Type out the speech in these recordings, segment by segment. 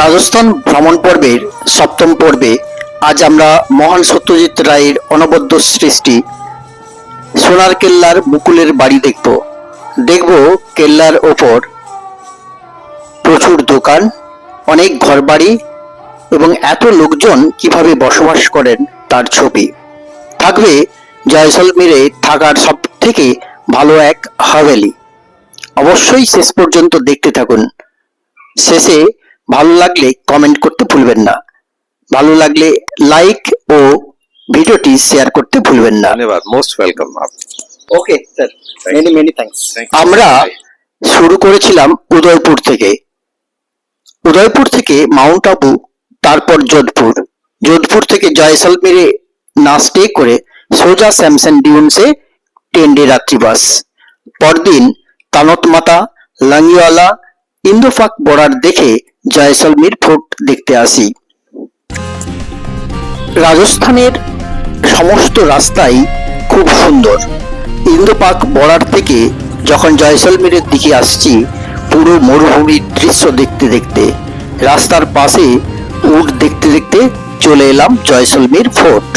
রাজস্থান ভ্রমণ পর্বের সপ্তম পর্বে আজ আমরা মহান সত্যজিৎ রায়ের অনবদ্য সৃষ্টি, সোনার কেল্লার মুকুলের বাড়ি দেখব। দেখব কেল্লার ওপর প্রচুর দোকান, অনেক ঘরবাড়ি এবং এত লোকজন কীভাবে বসবাস করেন তার ছবি। থাকবে জয়সলমীরে থাকার সব থেকে ভালো এক হাভেলি। অবশ্যই শেষ পর্যন্ত দেখতে থাকুন। শেষে ভালো লাগলে কমেন্ট করতে ভুলবেন না। ভালো লাগলে লাইক ও ভিডিওটি শেয়ার করতে ভুলবেন না। ধন্যবাদ most welcome okay sir many many thanks আমরা শুরু করেছিলাম উদয়পুর থেকে। উদয়পুর থেকে মাউন্ট আবু তারপর যোধপুর যোধপুর থেকে জয়সলমেরে না স্টে করে সোজা স্যামসন ডিউনসে টেন ডে রাত্রিবাস। পরদিন তানত মাতা লাঙ্গিওয়ালা ইন্দোফাক বর্ডার দেখে জয়সলমীর ফোর্ট দেখতে আসি। রাজস্থানের সমস্ত রাস্তাই খুব সুন্দর। ইন্দোপাক বর্ডার থেকে যখন জয়সলমীরের দিকে আসছি, পুরো মরুভূমির দৃশ্য দেখতে দেখতে, রাস্তার পাশে উট দেখতে দেখতে চলে এলাম জয়সলমীর ফোর্ট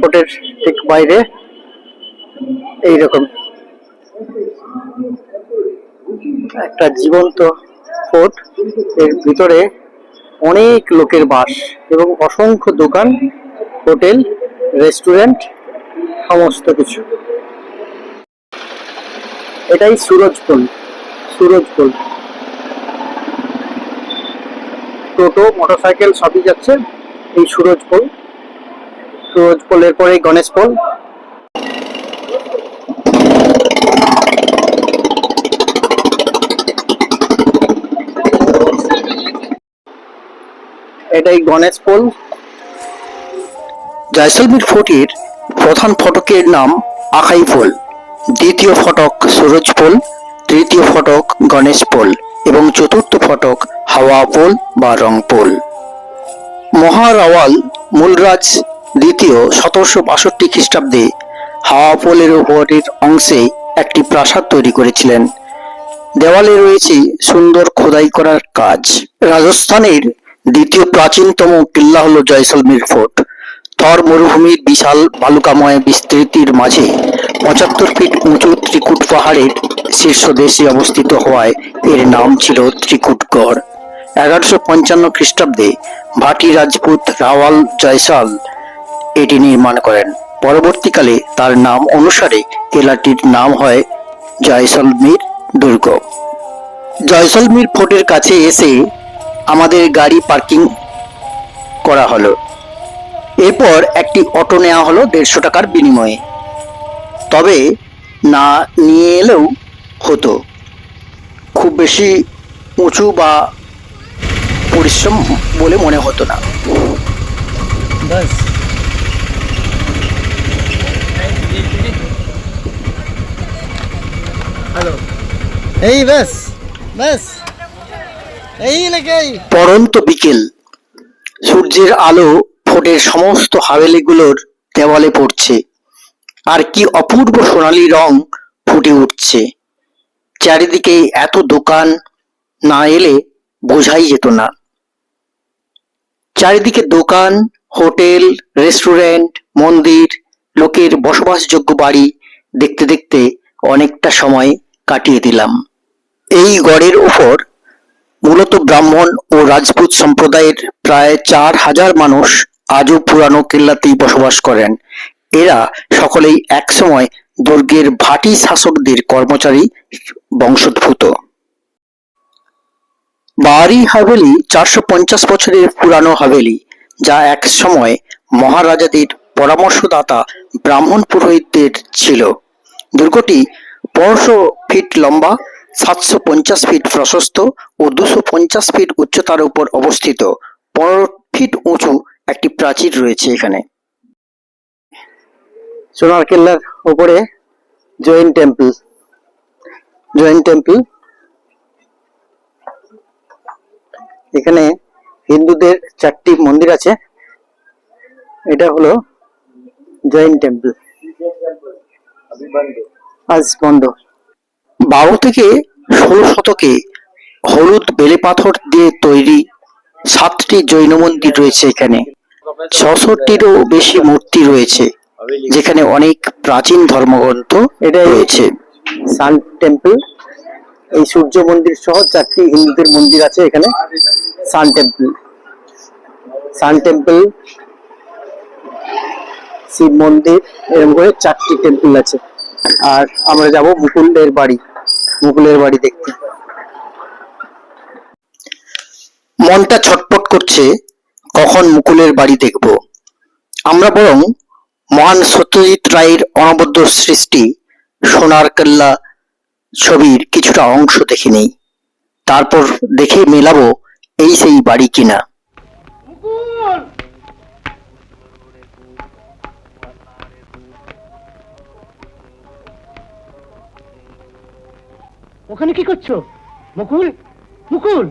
ফোর্টের ঠিক বাইরে। এইরকম। একটা জীবন্ত ফোর্ট। এর ভিতরে অনেক লোকের বাস এবং অসংখ্য দোকান, হোটেল, রেস্টুরেন্ট, সমস্ত কিছু। এটাই সুরজপুল সুরজপুল টোটো, মোটরসাইকেল সবই যাচ্ছে এই সুরজপুল সুরজ পোলের পরে, গণেশ পোল এটাই গণেশ পোল জয়সলমীর ফোর্টের প্রধান ফটকের নাম আখাই পোল দ্বিতীয় ফটক সুরজ পোল তৃতীয় ফটক গণেশ পোল এবং চতুর্থ ফটক হাওয়া পোল বা রং পোল মহারাওয়াল মূলরাজ দ্বিতীয় সতেরোশো বাষট্টি খ্রিস্টাব্দে হাওয়া পোলের উপরের অংশে একটি প্রাসাদ তৈরি করেছিলেন। দেওয়ালে রয়েছে সুন্দর খোদাই করার কাজ। রাজস্থানের দ্বিতীয় প্রাচীনতম কিল্লা হল জয়সলমীর ফোর্ট থর মরুভূমির বিশাল বালুকাময় বিস্তৃতির মাঝে পঁচাত্তর ফিট উঁচু ত্রিকুট পাহাড়ের শীর্ষ দেশে অবস্থিত হওয়ায় এর নাম ছিল ত্রিকুটগড়। এগারোশো পঞ্চান্ন খ্রিস্টাব্দে ভাটি রাজপুত রাওয়াল জয়সাল এটি নির্মাণ করেন। পরবর্তীকালে তার নাম অনুসারে কেলাটির নাম হয় জয়সলমীর দুর্গ। জয়সলমীর ফোর্টের কাছে এসে আমাদের গাড়ি পার্কিং করা হলো। এরপর একটি অটো নেওয়া হলো দেড়শো টাকার বিনিময়ে। তবে না নিয়ে এলেও হতো। খুব বেশি উঁচু বা পরিশ্রম বলে মনে হতো না। बस এই বেশ বেশ এই এলাকায় পরন্ত বিকেল, সূর্যের আলো ফোটের সমস্ত হাভেলিগুলোর দেওয়ালে পড়ছে। আর কি অপূর্ব সোনালী রং ফুটে উঠছে। চারিদিকে এত দোকান না এলে বোঝাই যেত না। চারিদিকে দোকান, হোটেল, রেস্টুরেন্ট, মন্দির, লোকের বসবাসযোগ্য বাড়ি দেখতে দেখতে অনেকটা সময় কাটিয়ে দিলাম। এই গড়ের ওপর মূলত ব্রাহ্মণ ও রাজপুত সম্প্রদায়ের প্রায় চার হাজার মানুষ আজও পুরানো কেল্লাতেই বসবাস করেন। এরা সকলেই একসময় দুর্গের ভাটি শাসকদের কর্মচারী বংশোদ্ভূত। বাহারি হাভেলি চারশো পঞ্চাশ বছরের পুরানো হাভেলি, যা এক সময় মহারাজাদের পরামর্শদাতা ব্রাহ্মণ পুরোহিতদের ছিল। দুর্গটি পনেরোশো ফিট লম্বা সাতশো পঞ্চাশ ফিট প্রশস্ত ও দুশো পঞ্চাশ ফিট উচ্চতার উপর অবস্থিত। পনেরো ফিট উঁচু একটি প্রাচীর রয়েছে এখানে। সোনার কেল্লার উপরে জৈন টেম্পল জৈন টেম্পল এখানে হিন্দুদের চারটি মন্দির আছে। এটা হলো জৈন টেম্পল আজ বন্ধ। বারো থেকে ষোলো শতকে হলুদ বেলে পাথর দিয়ে তৈরি সাতটি জৈন মন্দির রয়েছে এখানে। ছশোটিরও বেশি মূর্তি রয়েছে যেখানে অনেক প্রাচীন ধর্মগ্রন্থ এটা রয়েছে। সান টেম্পল এই সূর্য মন্দির সহ চারটি হিন্দুদের মন্দির আছে এখানে sun temple. Sun temple Shiva মন্দির এরকম করে চারটি টেম্পল আছে। আর আমরা যাব মুকুলের বাড়ি। মুকুলের বাড়ি দেখতে। মনটা ছটপট করছে, কখন মুকুলের বাড়ি দেখব। আমরা বরং মহান সত্যজিৎ রায়ের অনবদ্য সৃষ্টি, সোনার কেল্লা ছবির কিছুটা অংশ দেখে নেই। তারপর দেখে মেলাবো এই সেই বাড়ি কিনা। ওখানে কি করছ? মুকুল? মুকুল!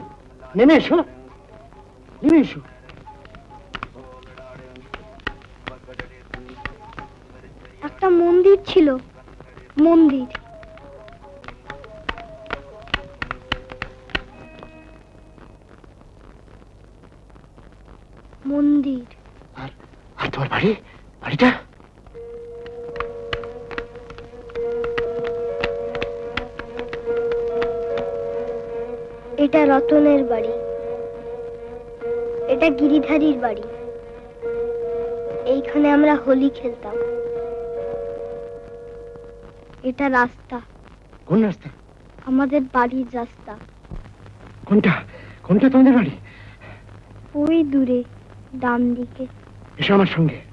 নেমে এসো। নেমে এসো। একটা মন্দির ছিল। মন্দির। বাড়ি। এটা গিরিধারীর বাড়ি। এইখানে আমরা হোলি খেলতাম। এটা রাস্তা। কোন রাস্তা? আমাদের বাড়ির রাস্তা। কোনটা? কোনটা তোমাদের বাড়ি? ওই দূরে ডান দিকে এসো আমার সঙ্গে।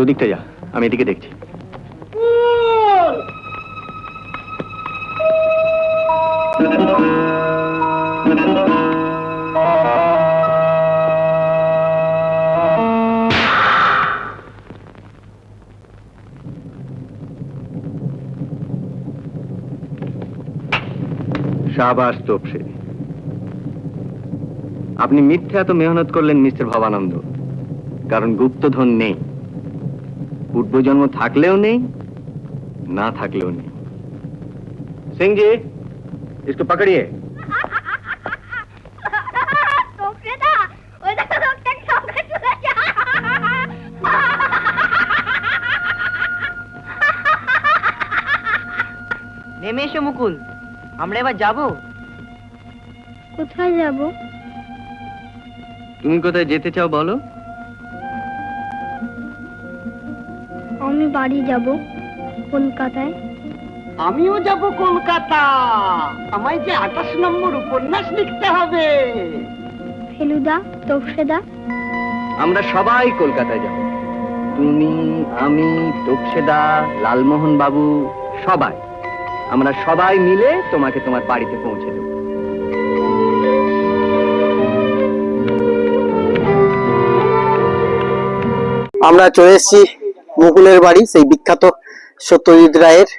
তুই ওদিকটা যা, আমি এদিকে দেখছি। শাবাস তপসে। আপনি মিথ্যে এত মেহনত করলেন, মিস্টার ভবানন্দ। কারণ গুপ্তধন নেই। পূর্বজন্ম থাকলেও নেই না থাকলেও নেই সিং জি इसको पकड़िए নেমে এসো মুকুল আমরা এবার যাব কোথায় যাব তুমি কোথায় যেতে চাও বলো বাড়ি যাব কলকাতায়? আমিও যাব কলকাতা। আমায় যে আঠাশ নম্বর উপন্যাস লিখতে হবে। ফেলুদা তপসেদা? আমরা সবাই কলকাতায় যাব। তুমি আমি তপসেদা লালমোহন বাবু সবাই। আমরা সবাই মিলে তোমাকে তোমার বাড়িতে পৌঁছে দেব। আমরা চলে এসেছি মুকুলের বাড়ি সেই বিখ্যাত সত্যজিৎ রায়ের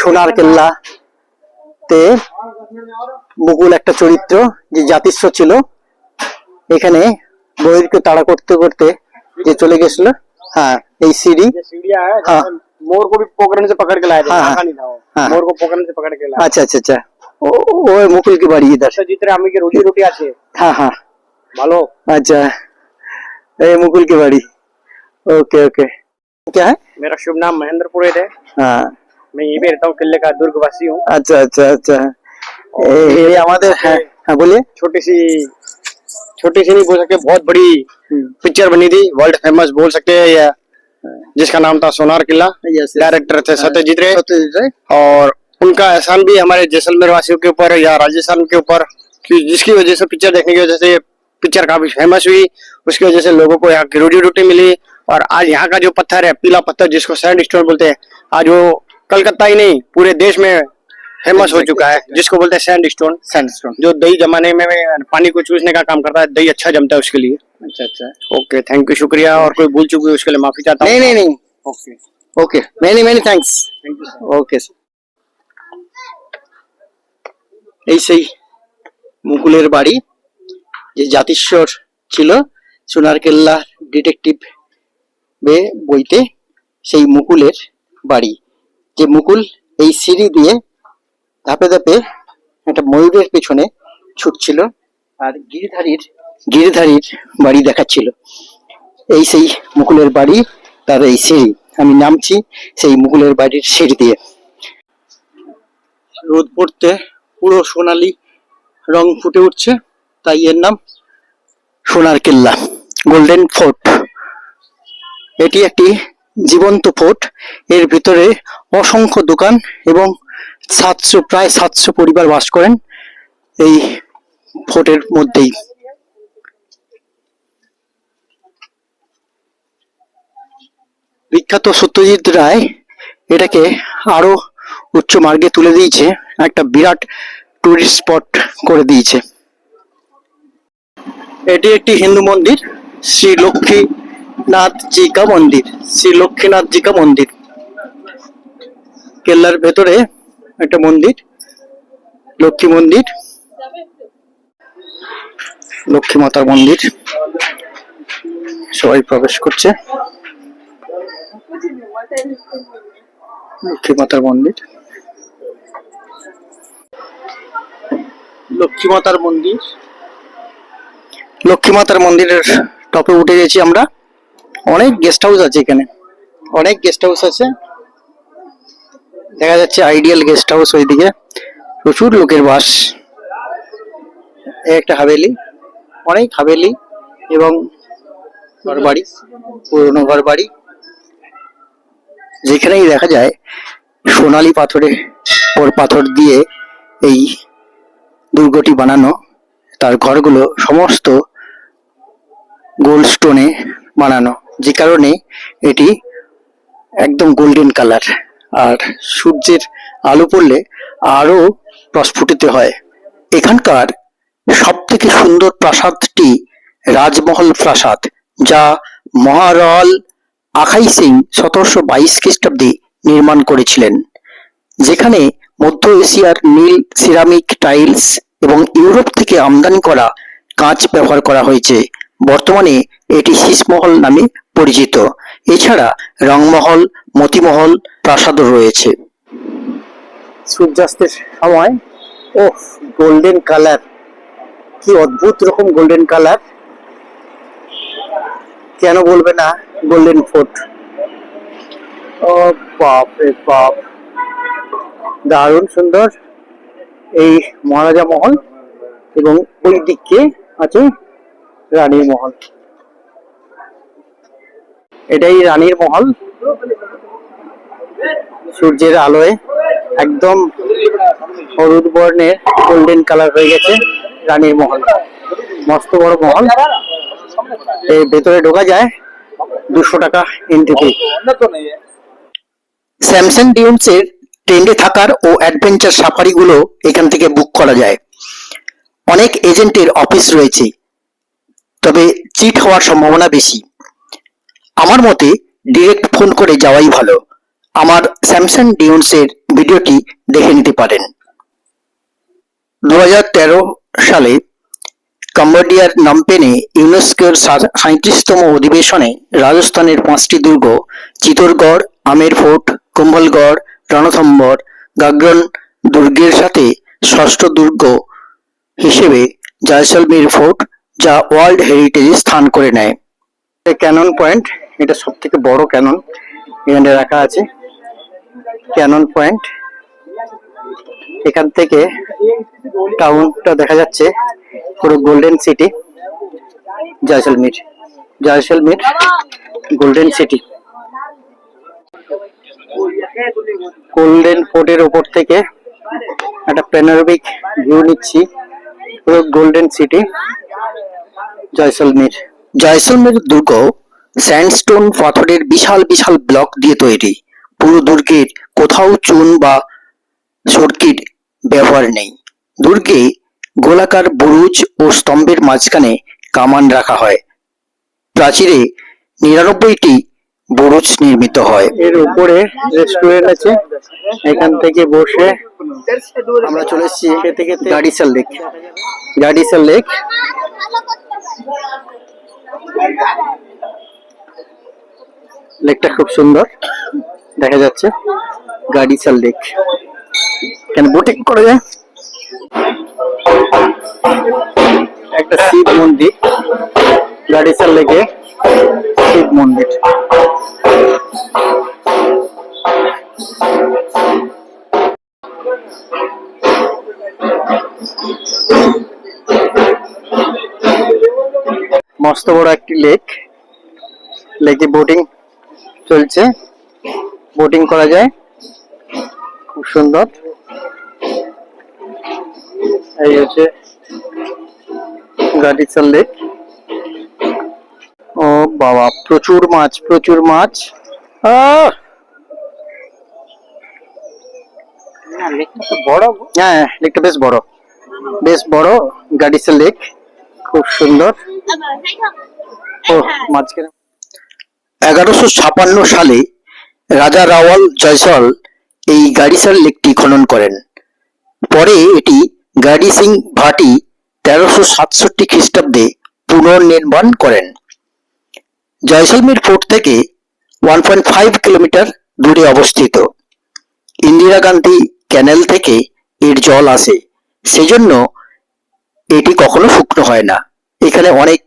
সোনার কেল্লা তে মুকুল একটা চরিত্র যে জাতিস্ব ছিল এখানে বহিরকে তাড়া করতে করতে যে চলে গেছিল হ্যাঁ এই সিঁড়ি सीढ़िया है हाँ। जिसमें मोर को भी पकड़ने से पकड़ के लाए थे हाँ, हाँ। भागा नहीं था वो। हाँ। मोर को पकड़ने से पकड़ के लाए আচ্ছা আচ্ছা আচ্ছা ও ও মুকুল की বাড়ি इधर सत्यजीत रे अम्मी की रोजी रोटी आछे हाँ हाँ ভালো अच्छा ये मुकुल की बाड़ी ओके ओके क्या है? मेरा शुभ नाम महेंद्र पुरोहित है। हाँ। मैं यही भी रहता हूँ किले का दुर्ग वासी हूँ। अच्छा अच्छा अच्छा। ये हमारे हाँ, हाँ, बोलिए। छोटी सी छोटी सी नहीं बोल सकते बहुत बड़ी हम्म। पिक्चर बनी थी वर्ल्ड फ़ेमस बोल सकते हैं या जिसका नाम था सोनार किला। डायरेक्टर थे सत्यजीत रे। और उनका एहसान भी हमारे जैसलमेर वासियों के ऊपर या राजस्थान के ऊपर जिसकी वजह से पिक्चर देखने की वजह से पिक्चर काफ़ी फ़ेमस हुई। उसकी वजह से लोगों को यहाँ की रोटी रोटी मिली। और आज यहाँ का जो पत्थर है पीला पत्थर जिसको सैंड स्टोन बोलते हैं आज वो कलकत्ता ही नहीं पूरे देश में फेमस हो चुका है जिसको बोलते हैं सैंड स्टोन सैंड स्टोन जो दही जमाने में पानी को चूसने का काम करता है दही अच्छा जमता है उसके लिए अच्छा अच्छा ओके थैंक यू शुक्रिया और कोई भूल चुकी है उसके लिए माफी चाहता हूँ नहीं नहीं नहीं okay okay many many thanks okay এই সেই মুকুলের বাড়ি যে জাতিস্বর ছিল সোনার কেল্লা ডিটেকটিভ বে বইতে সেই মুকুলের বাড়ি। যে মুকুল এই সিঁড়ি দিয়ে ধাপে ধাপে একটা ময়ূরের পেছনে ছুটছিল আর গিরিধারীর গিরিধারীর বাড়ি দেখাচ্ছিল। এই সেই মুকুলের বাড়ি, তার এই সিঁড়ি। আমি নামছি সেই মুকুলের বাড়ির সিঁড়ি দিয়ে। রোদ পড়তে পুরো সোনালি রং ফুটে উঠছে, তাই এর নাম সোনার কেল্লা গোল্ডেন ফোর্ট এটি একটি জীবন্ত ফোর্ট। এর ভিতরে অসংখ্য দোকান এবং সাতশো, প্রায় সাতশো পরিবার বাস করেন এই ফোর্টের মধ্যেই। বিখ্যাত সত্যজিৎ রায় এটাকে আরও উচ্চ মার্গে তুলে দিয়েছে, একটা বিরাট টুরিস্ট স্পট করে দিয়েছে। এটি একটি হিন্দু মন্দির, শ্রী লক্ষ্মীনাথ জি কা মন্দির, শ্রী লক্ষ্মীনাথ কা মন্দির। কেল্লার ভেতরে একটা মন্দির, লক্ষ্মী মন্দির, লক্ষ্মী মাতার মন্দির। সবাই প্রবেশ করছে। লক্ষ্মী মাতার মন্দির। লক্ষ্মী মাতার মন্দির। লক্ষ্মী মাতার মন্দিরের টপে উঠে গেছি আমরা। অনেক গেস্ট হাউস আছে এখানে। অনেক গেস্ট হাউস আছে। দেখা যাচ্ছে আইডিয়াল গেস্ট হাউস ওইদিকে। প্রচুর লোকের বাস। একটা হাভেলি। অনেক হাভেলি এবং ঘর বাড়ি পুরনো ঘর বাড়ি যেখানেই দেখা যায়, সোনালী পাথরে ওর পাথর দিয়ে এই দুর্গটি বানানো, তার ঘরগুলো সমস্ত গোল্ড স্টোনে বানানো। যে কারণে এটি একদম গোল্ডেন কালার আর সূর্যের আলো পড়লে আরও প্রস্ফুটিত হয়। এখানকার সব থেকে সুন্দর প্রাসাদটি রাজমহল প্রাসাদ, যা মহারল আখাই সিং সতেরোশো বাইশ খ্রিস্টাব্দে নির্মাণ করেছিলেন, যেখানে মধ্য এশিয়ার নীল সিরামিক টাইলস এবং ইউরোপ থেকে আমদানি করা কাঁচ ব্যবহার করা হয়েছে। বর্তমানে এটি শীষমহল নামে পরিচিত। এছাড়া রংমহল, মতিমহল, প্রাসাদও রয়েছে। সূর্যাস্তের সময় ও গোল্ডেন কালার কি অদ্ভুত রকম গোল্ডেন কালার কেন বলবে না গোল্ডেন ফোর্ট ও বাপ রে বাপ। দারুণ সুন্দর। এই মহারাজা মহল এবং ওই দিকে আছে রানীর মহল। এটাই রানীর মহল। সূর্যের আলোয় একদম হলুদ বর্ণের গোল্ডেন কালার হয়ে গেছে রানীর মহল। মস্ত বড় মহল। এর ভেতরে ঢোকা যায় দুশো টাকা এন্ট্রি স্যামসাং ডিউন্সের ট্রেন্ডে থাকার ও অ্যাডভেঞ্চার সাফারিগুলো এখান থেকে বুক করা যায়। অনেক এজেন্টের অফিস রয়েছে। তবে চিট হওয়ার সম্ভাবনা বেশি। আমার মতে ডিরেক্ট ফোন করে যাওয়াই ভালো। আমার স্যামসাং ডিউন্সের ভিডিওটি দেখে নিতে পারেন। দু হাজার তেরো সালে কম্বোডিয়ার নামপেনে ইউনেস্কোর সাঁত্রিশতম অধিবেশনে রাজস্থানের পাঁচটি দুর্গ, চিতোরগড়, আমের ফোর্ট, কুম্ভলগড়, রণথম্বর, গাগ্রন দুর্গের সাথে ষষ্ঠ দুর্গ হিসেবে জয়সলমীর ফোর্ট যা ওয়ার্ল্ড হেরিটেজে স্থান করে নেয়। ক্যানন পয়েন্ট এটা সব থেকে বড় ক্যানন এখানে রাখা আছে। Cannon point. এখান থেকে টাউনটা দেখা যাচ্ছে পুরো golden city, Jaisalmer. Jaisalmer golden city. Golden ফোর্টের ওপর থেকে একটা প্যানোরামিক ভিউ নিচ্ছি। পুরো গোল্ডেন সিটি, জয়সলমের। জয়সলমের দুর্গ স্যান্ডস্টোন পাথরের বিশাল বিশাল ব্লক দিয়ে তৈরি। পুরো দুর্গের কোথাও চুন বা সরকির ব্যবহার নেই। দুর্গে গোলাকার বুরুজ ও স্তম্ভের মাঝখানে কামান রাখা হয়। প্রাচীরে নিরানব্বইটি বুরুজ নির্মিত হয়। এর উপরে রেস্টুরেন্ট আছে এখান থেকে বসে আমরা চলে এসেছি গাড়িসাল লেক গাডিসা লেক লেকটা খুব সুন্দর। দেখা যাচ্ছে। গাড়িসাল লেক। কেন বোটিং করা যায়। একটা শিব মন্দির। গাডিসা লেকে শিব মন্দির। মস্ত বড় একটি লেক। লেকে বোটিং চলছে। বোটিং করা যায়। খুব সুন্দর। এই হচ্ছে গাডিসার লেক ও বাবা প্রচুর মাছ প্রচুর মাছ। আহ! হ্যাঁ লেকটা বেশ বড়। বেশ বড় গাডিসার লেক খুব সুন্দর। ও মাঝখানে এগারোশো ছাপান্ন সালে রাজা রাওয়াল জয়সল এই গাড়িসার লেকটি খনন করেন। পরে এটি গাড়ি সিং ভাটি তেরোশো সাতষট্টি খ্রিস্টাব্দে পুনর্নির্মাণ করেন। জয়সলমীর ফোর্ট থেকে ওয়ান পয়েন্ট ফাইভ কিলোমিটার দূরে অবস্থিত। ইন্দিরা গান্ধী ক্যানেল থেকে এর জল আসে, সেজন্য এটি কখনো শুকনো হয় না। এখানে অনেক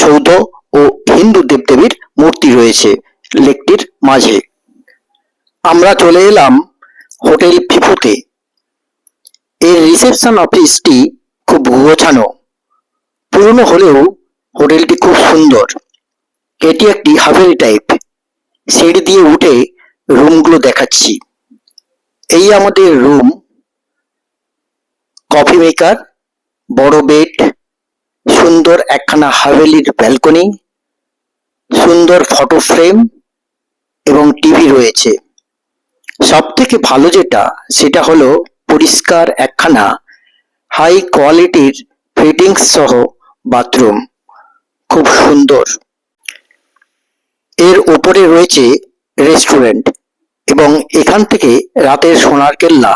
সৌধ ও হিন্দু দেবদেবীর মূর্তি রয়েছে লেকটির মাঝে। আমরা চলে এলাম হোটেল ফিফুতে। এর রিসেপশন অফিসটি খুব গোছানো পুরনো হলেও হোটেলটি খুব সুন্দর। এটি একটি হাভেলি টাইপ। সিঁড়ি দিয়ে উঠে রুমগুলো দেখাচ্ছি। এই আমাদের রুম। কফি মেকার, বড় বেড, সুন্দর একখানা হাভেলির ব্যালকনি সুন্দর ফটো ফ্রেম এবং টিভি রয়েছে। সব থেকে ভালো যেটা, সেটা হলো পরিষ্কার একখানা হাই কোয়ালিটির ফিটিংস সহ বাথরুম খুব সুন্দর। এর ওপরে রয়েছে রেস্টুরেন্ট এবং এখান থেকে রাতের সোনার কেল্লা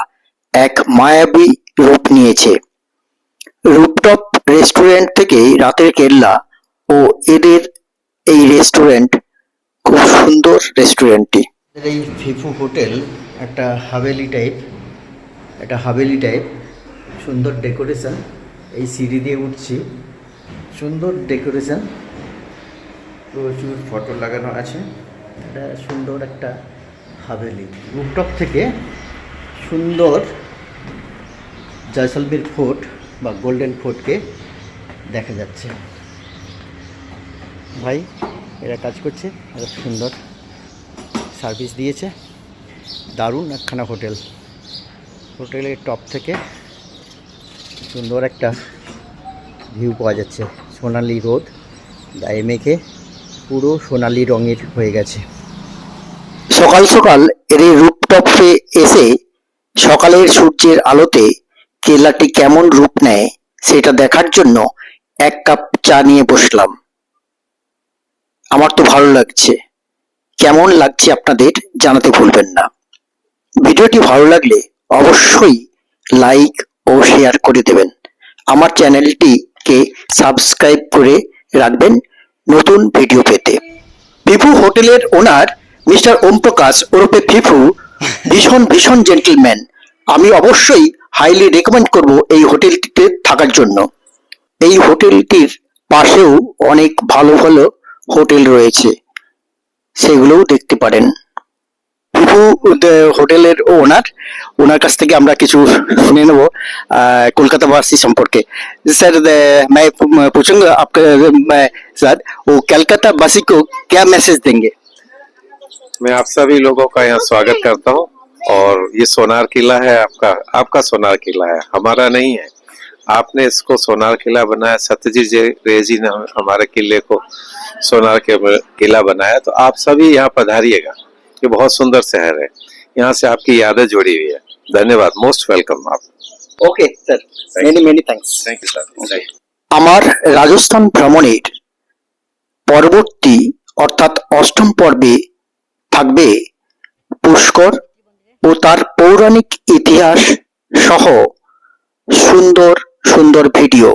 এক মায়াবী রূপ নিয়েছে। রুপটপ রেস্টুরেন্ট থেকে রাতের কেল্লা ও এদের এই রেস্টুরেন্ট খুব সুন্দর রেস্টুরেন্টটি এই ফিফু হোটেল একটা হাভেলি টাইপ একটা হাভেলি টাইপ সুন্দর ডেকোরেশন এই সিঁড়ি দিয়ে উঠছি। সুন্দর ডেকোরেশন প্রচুর ফটো লাগানো আছে। এটা সুন্দর একটা হাভেলি। রুপটপ থেকে সুন্দর জয়সলমীর ফোর্ট বা গোল্ডেন ফোর্টকে দেখা যাচ্ছে। ভাই, এরা কাজ করছে, এরা সুন্দর। সার্ভিস দিয়েছে। দারুণ একখানা হোটেল। হোটেলের টপ থেকে সুন্দর একটা ভিউ পাওয়া যাচ্ছে, সোনালি রোদ গায়ে মেখে পুরো সোনালি রঙের হয়ে গেছে। সকাল সকাল এর রুপটপে এসে সকালের সূর্যের আলোতে কেলাটি কেমন রূপ নেয়, সেটা দেখার জন্য এক কাপ চা নিয়ে বসলাম। আমার তো ভালো লাগছে। কেমন লাগছে আপনাদের জানাতে ভুলবেন না। ভিডিওটি ভালো লাগলে অবশ্যই লাইক ও শেয়ার করে দেবেন। আমার চ্যানেলটিকে সাবস্ক্রাইব করে রাখবেন নতুন ভিডিও পেতে। ফিফু হোটেলের ওনার মিস্টার ওম প্রকাশ ওরফে ফিফু ভীষণ ভীষণ জেন্টলম্যান আমি অবশ্যই হাইলি রেকমেন্ড করব এই হোটেলটিতে থাকার জন্য। এই হোটেলটির পাশেও অনেক ভালো ভালো হোটেল রয়েছে সেগুলোও দেখতে পারেন ফিফু দে- হোটেলের ওনার ওনার কাছ থেকে আমরা কিছু শুনে নেব আহ, কলকাতা বাসী সম্পর্কে স্যার मैं पूछूंगा आपके मैं सर वो कलकत्ता वासी को क्या मैसेज देंगे मैं आप सभी लोगों का यहाँ स्वागत करता हूँ और ये सोनार किला है आपका आपका सोनार किला है हमारा नहीं है आपने इसको सोनार किला बनाया सत्यजीत जय रे जी ने हमारे किले को सोनार के किला बनाया तो आप सभी यहाँ पधारिएगा ये बहुत सुंदर शहर है यहाँ से आपकी यादें जुड़ी हुई है धन्यवाद मोस्ट वेलकम आप okay sir many many thanks thank you sir আমার রাজস্থান ভ্রমণের পরবর্তী অর্থাৎ অষ্টম পর্বে থাকবে পুষ্কর ও তার পৌরাণিক ইতিহাস সহ সুন্দর সুন্দর ভিডিও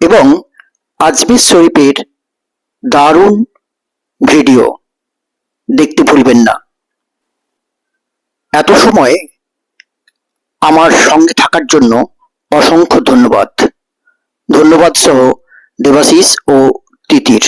এবং আজমির শরীফের দারুণ ভিডিও। দেখতে ভুলবেন না। এত সময় আমার সঙ্গে থাকার জন্য অসংখ্য ধন্যবাদ। ধন্যবাদ সহ দেবাশিস ও তিতির।